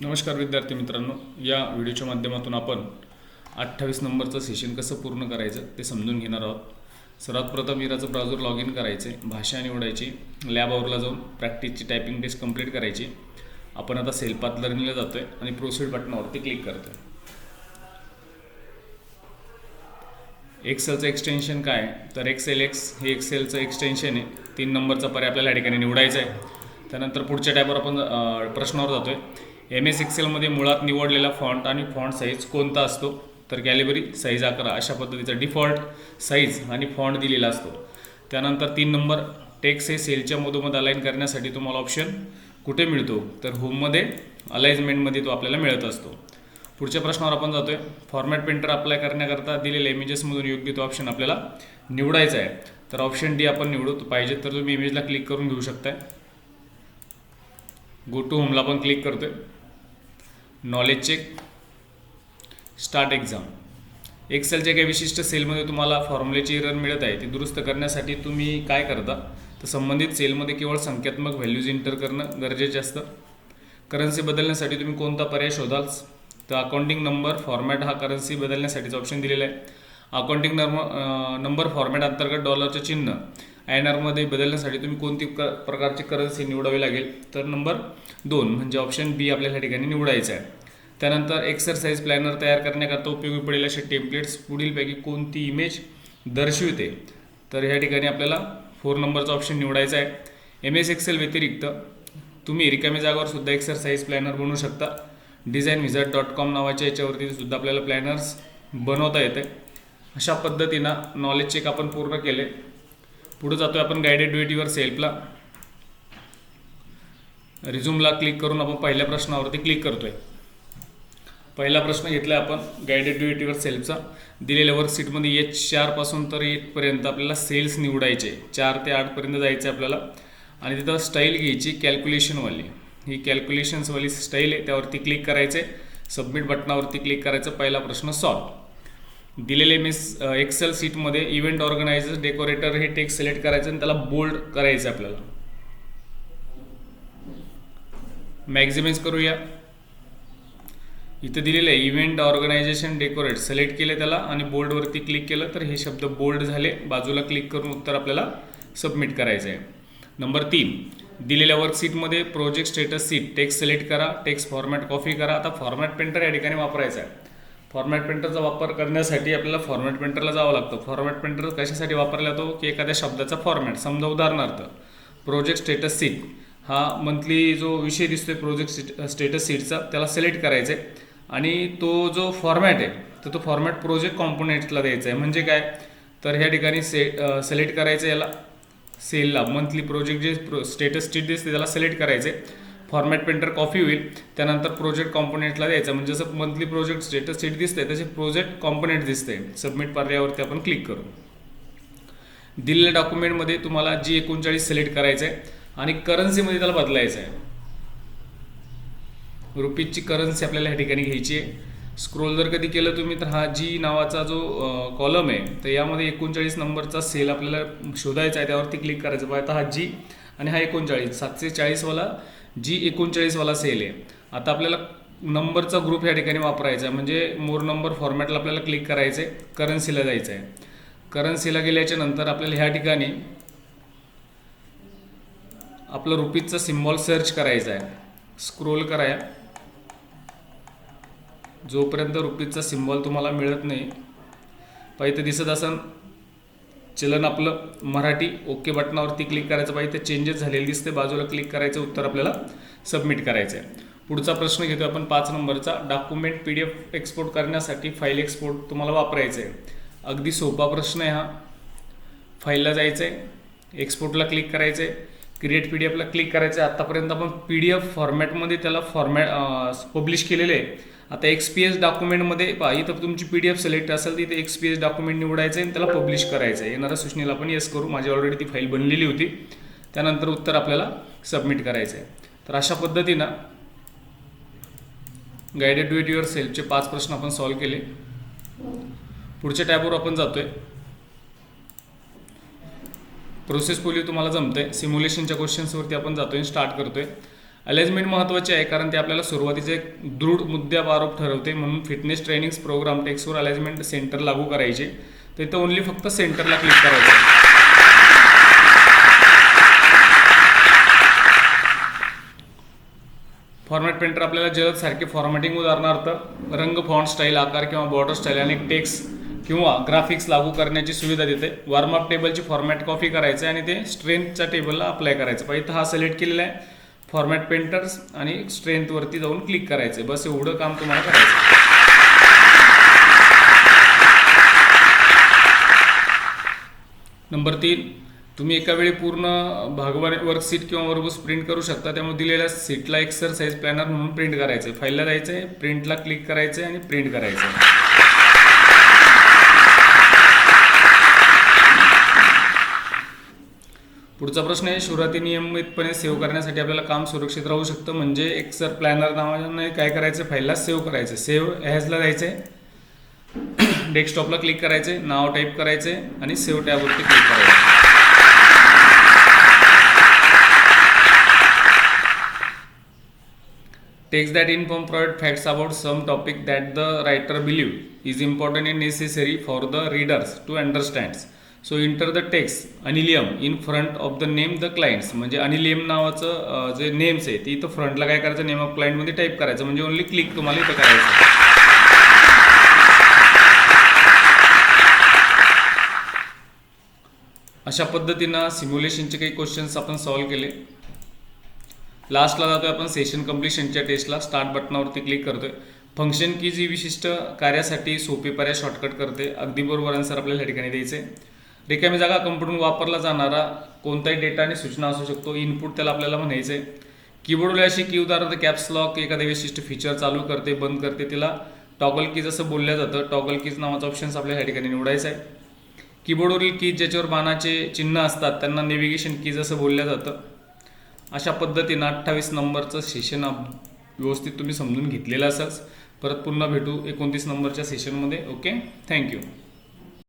नमस्कार विद्यार्थी मित्रांनो. या व्हिडिओच्या माध्यमातून आपण अठ्ठावीस नंबरचं सेशन कसं पूर्ण करायचं ते समजून घेणार आहोत. सर्वात प्रथम इराचं ब्राउझर लॉग इन करायचे भाषा निवडायची लॅब आवरला जाऊन प्रॅक्टिसची टायपिंग टेस्ट कंप्लीट करायची. आपण आता सेल्फात लर्निंगला आहे आणि प्रोसीड बटनावरती क्लिक करतो आहे एक्सेलचं एक्सटेन्शन काय? तर एक्सेल एक्स हे एक्सेलचं एक्सटेन्शन आहे. तीन नंबरचा पर्याय आपल्याला या ठिकाणी निवडायचा आहे. त्यानंतर पुढच्या टॅबवर आपण प्रश्नावर जातो आहे एम एस एक्सेलमध्ये मुळात निवडलेला फॉन्ट आणि फॉन्ट साईज कोणता असतो? तर गॅलेबरी साईज अकरा अशा पद्धतीचा डिफॉल्ट साईज आणि फॉन्ट दिलेला असतो. त्यानंतर तीन नंबर टेक्स हे सेलच्या मधोमध अलाईन करण्यासाठी तुम्हाला ऑप्शन कुठे मिळतो? तर होममध्ये अलाइजमेंटमध्ये तो आपल्याला मिळत असतो. पुढच्या प्रश्नावर आपण जातोय. फॉर्मॅट पेंटर अप्लाय करण्याकरता दिलेल्या इमेजेसमधून योग्य तो ऑप्शन आपल्याला निवडायचा आहे. तर ऑप्शन डी आपण निवडू. पाहिजे तर तुम्ही इमेजला क्लिक करून घेऊ शकताय. गो टू होमला पण क्लिक करतोय. नॉलेज चेक स्टार्ट एक्झाम एक्सेलच्या काही विशिष्ट सेलमध्ये तुम्हाला फॉर्म्युलेची एरर मिळत आहे ती दुरुस्त करण्यासाठी तुम्ही काय करता? तर संबंधित सेलमध्ये केवळ संख्यात्मक व्हॅल्यूज एंटर करणं गरजेचे असतं. करन्सी बदलण्यासाठी तुम्ही कोणता पर्याय शोधाल? तर अकाउंटिंग नंबर फॉर्मॅट हा करन्सी बदलण्यासाठीचा ऑप्शन दिलेला आहे. अकाउंटिंग नंबर नंबर फॉर्मॅट अंतर्गत डॉलरचं चिन्ह. आय एन आरमध्ये बदलण्यासाठी तुम्ही कोणती क प्रकारची करन्सी निवडावी लागेल? तर नंबर दोन म्हणजे ऑप्शन बी आपल्याला या ठिकाणी निवडायचं आहे. त्यानंतर एक्सरसाइज प्लॅनर तयार करण्याकरता उपयोगी पडेल असे टेम्पलेट्स पुढीलपैकी कोणती इमेज दर्शविते? तर ह्या ठिकाणी आपल्याला फोर नंबरचा ऑप्शन निवडायचा आहे. एम एस एक्सेल व्यतिरिक्त तुम्ही रिकाम्या जागावर सुद्धा एक्सरसाइज प्लॅनर बनवू शकता. डिझाईन विझट डॉट कॉम नावाच्या याच्यावरती सुद्धा आपल्याला प्लॅनर्स बनवता येते अशा पद्धतीनं नॉलेज चेक आपण पूर्ण केले. पुढे जातोय आपण गायडेड ड्युटीवर सेल्फला रिझ्यूमला क्लिक करून आपण पहिल्या प्रश्नावरती क्लिक करतोय. पहिला प्रश्न घेतला आपण गायडेड ड्युटीवर सेल्फचा दिलेल्या वर्कशीटमध्ये एच चारपासून तर एटपर्यंत आपल्याला सेल्स निवडायचे. चार ते आठपर्यंत जायचे आपल्याला. आणि तिथं स्टाईल घ्यायची कॅल्क्युलेशनवाली ही कॅल्क्युलेशन्सवाली स्टाईल आहे त्यावरती क्लिक करायचे. सबमिट बटनावरती क्लिक करायचं पहिला प्रश्न सॉल्व दिलेले मिस एक्सेल सीटमध्ये इव्हेंट ऑर्गनायझर डेकोरेटर हे टेक्स्ट सिलेक्ट करायचं आणि त्याला बोल्ड करायचं आपल्याला. मॅक्झिमाइज करूया. इथं दिलेलं आहे इव्हेंट ऑर्गनायझेशन डेकोरेट सिलेक्ट केले त्याला आणि बोल्डवरती क्लिक केलं तर हे शब्द बोल्ड झाले. बाजूला क्लिक करून उत्तर आपल्याला सबमिट करायचं आहे नंबर तीन दिलेल्या वर्कशीटमध्ये project status sheet text select करा. टेक्स्ट फॉर्मॅट कॉपी करा. आता फॉर्मॅट पेंटर या ठिकाणी वापरायचा आहे. फॉर्मॅट पेंटरचा वापर करण्यासाठी आपल्याला फॉर्मॅट पेंटरला जावं लागतं. फॉर्मॅट प्रिंटर कशासाठी वापरला जातो की एखाद्या शब्दाचा फॉर्मॅट समजा उदाहरणार्थ प्रोजेक्ट स्टेटस सीट हा मंथली जो विषय दिसतोय प्रोजेक्ट स्टेटस सीटचा त्याला सिलेक्ट करायचा आहे आणि तो जो फॉर्मॅट आहे तर तो फॉर्मॅट प्रोजेक्ट कॉम्पोनेंटला द्यायचा आहे म्हणजे काय? तर ह्या ठिकाणी से सिलेक्ट करायचं याला. सेलला मंथली प्रोजेक्ट जे प्रो स्टेटस सीट दिसते त्याला सिलेक्ट करायचे फॉर्मॅट पेंटर कॉफी होईल. त्यानंतर प्रोजेक्ट कॉम्पोनेंटला द्यायचं. म्हणजे जसं मंथली प्रोजेक्ट स्टेटस सीट दिसते तसे प्रोजेक्ट कॉम्पोनेंट दिसते सबमिट पर्यायावरती आपण क्लिक करू. दिलेल्या डॉक्युमेंटमध्ये तुम्हाला जी एकोणचाळीस सिलेक्ट करायचं आहे आणि करन्सीमध्ये त्याला बदलायचं आहे रुपीजची करन्सी आपल्याला ह्या ठिकाणी घ्यायची आहे. स्क्रोल जर कधी केलं तुम्ही तर हा जी नावाचा जो कॉलम आहे तर यामध्ये एकोणचाळीस नंबरचा सेल आपल्याला शोधायचा आहे. त्यावरती क्लिक करायचं. पाहिजे आता हा जी आणि हा एकोणचाळीस. सातशे चाळीसवाला जी एकोणचाळीसवाला सेल आहे. आता आपल्याला नंबरचा ग्रुप या ठिकाणी वापरायचा आहे. म्हणजे मोर नंबर फॉर्मॅटला आपल्याला क्लिक करायचं आहे करन्सीला जायचं आहे करन्सीला गेल्याच्यानंतर आपल्याला ह्या ठिकाणी आपलं रुपीजचा सिम्बॉल सर्च करायचा आहे. स्क्रोल कराया जोपर्यंत रुपीजचा सिम्बॉल तुम्हाला मिळत नाही पहिले दिसत असन चलन आपलं मराठी ओके बटनावरती क्लिक करायचं पाहिजे ते चेंजेस झालेले दिसते. बाजूला क्लिक करायचं उत्तर आपल्याला सबमिट करायचं आहे पुढचा प्रश्न घेतो आपण पाच नंबरचा. Document P D F export करण्यासाठी फाईल एक्सपोर्ट तुम्हाला वापरायचं आहे अगदी सोपा प्रश्न आहे हा. फाईलला जायचं आहे एक्सपोर्टला क्लिक करायचं आहे क्रिएट पी डी एफला क्लिक करायचं आहे आत्तापर्यंत आपण पी डी एफ फॉर्मॅटमध्ये त्याला फॉर्मॅट पब्लिश केलेले आहे. आता एक्स पी एस डॉक्युमेंटमध्ये पहा इथं तुमची पी डी एफ सिलेक्ट असेल तर इथे एक्स पी एस डॉक्युमेंट निवडायचं आहे आणि त्याला पब्लिश करायचं आहे येणाऱ्या सूचनेला आपण येस करू. माझी ऑलरेडी ती फाईल बनलेली होती. त्यानंतर उत्तर आपल्याला सबमिट करायचं आहे तर अशा पद्धतीनं गायडेड टू इट युअर सेल्फचे पाच प्रश्न आपण सॉल्व्ह केले. पुढच्या टॅबवर आपण जातोय. प्रोसेस पोलिओ तुम्हाला जमतंय. सिम्युलेशनच्या क्वेश्चन्सवरती आपण जातोय स्टार्ट करतोय. अलाइजमेंट महत्त्वाचे आहे कारण ते आपल्याला सुरुवातीचे एक दृढ मुद्द्यावर आरोप ठरवते. म्हणून फिटनेस ट्रेनिंग प्रोग्राम टेक्सवर अलाइजमेंट सेंटर लागू करायचे. तर इथं ओनली फक्त सेंटरला क्लिक करायचं फॉर्मॅट पेंटर आपल्याला जलद सारखे फॉर्मॅटिंग उदाहरणार्थ रंग फॉन्ट स्टाईल आकार किंवा बॉर्डर स्टाईल आणि टेक्स किंवा ग्राफिक्स लागू करण्याची सुविधा देते. वॉर्मअप टेबलची फॉर्मॅट कॉपी करायचं आणि ते स्ट्रेंथच्या टेबलला अप्लाय करायचं पाहिजे हा सिलेक्ट केलेला आहे. फॉर्मॅट पेंटर्स आणि स्ट्रेंथवरती जाऊन क्लिक करायचं बस एवढं काम तुम्हाला करायचं नंबर तीन तुम्ही एका वेळी पूर्ण भागवान वर्कशीट किंवा वर्कबुक प्रिंट करू शकता. त्यामुळे दिलेल्या सीटला एक्सरसाइज प्लॅनर म्हणून प्रिंट करायचं आहे फाईलला जायचं आहे प्रिंटला क्लिक करायचं आहे आणि प्रिंट करायचं आहे पुढचा प्रश्न आहे सुरुवाती नियमितपणे सेव्ह करण्यासाठी आपल्याला काम सुरक्षित राहू शकतं. म्हणजे एक्सर प्लॅनर नावाने काय करायचं? फाईलला सेव्ह करायचं. सेव्ह ह्याजला जायचं आहे डेस्कटॉपला क्लिक करायचे नाव टाईप करायचे आणि सेव्ह टॅबवरती क्लिक करायचं. Text that inform provide facts about some topic that the writer believe is important and necessary for the readers to understands so enter the text अनिलियम in front of the name the clients म्हणजे अनिलियम नावाचं जे names आहे ते इथं फ्रंटला काय करायचं? Name of क्लायंटमध्ये type करायचं. म्हणजे ओनली क्लिक तुम्हाला इथं करायचं. अशा पद्धतीनं सिम्युलेशनचे काही क्वेश्चन्स आपण सॉल्व्ह केले. लास्टला जातोय आपण सेशन कम्प्लिशनच्या टेस्टला स्टार्ट बटनावरती क्लिक करतोय. फंक्शन की जी विशिष्ट कार्यासाठी सोपे पर्याय शॉर्टकट करते. अगदी बरोबर आन्सर आपल्याला या ठिकाणी द्यायचे रिकामी जागा कम्प्युटर वापरला जाणारा कोणताही डेटा आणि सूचना असू शकतो. इनपुट त्याला आपल्याला म्हणायचं. आहे कीबोर्डवर अशी की उदाहरणार्थ कॅप्स लॉक एखाद्या विशिष्ट फीचर चालू करते बंद करते तिला टॉगल कीज असं बोललं जातं. टॉगल कीज नावाचं ऑप्शन्स आपल्याला या ठिकाणी निवडायचं आहे. कीबोर्डवरील कीज ज्याच्यावर बाणाचे चिन्ह असतात त्यांना नेव्हिगेशन कीज असं बोललं जातं. अशा पद्धतीनं अठ्ठावीस नंबरचं सेशन आप- व्यवस्थित तुम्ही समजून घेतलेलं असाच. परत पुन्हा भेटू एकोणतीस नंबरच्या सेशनमध्ये ओके थँक्यू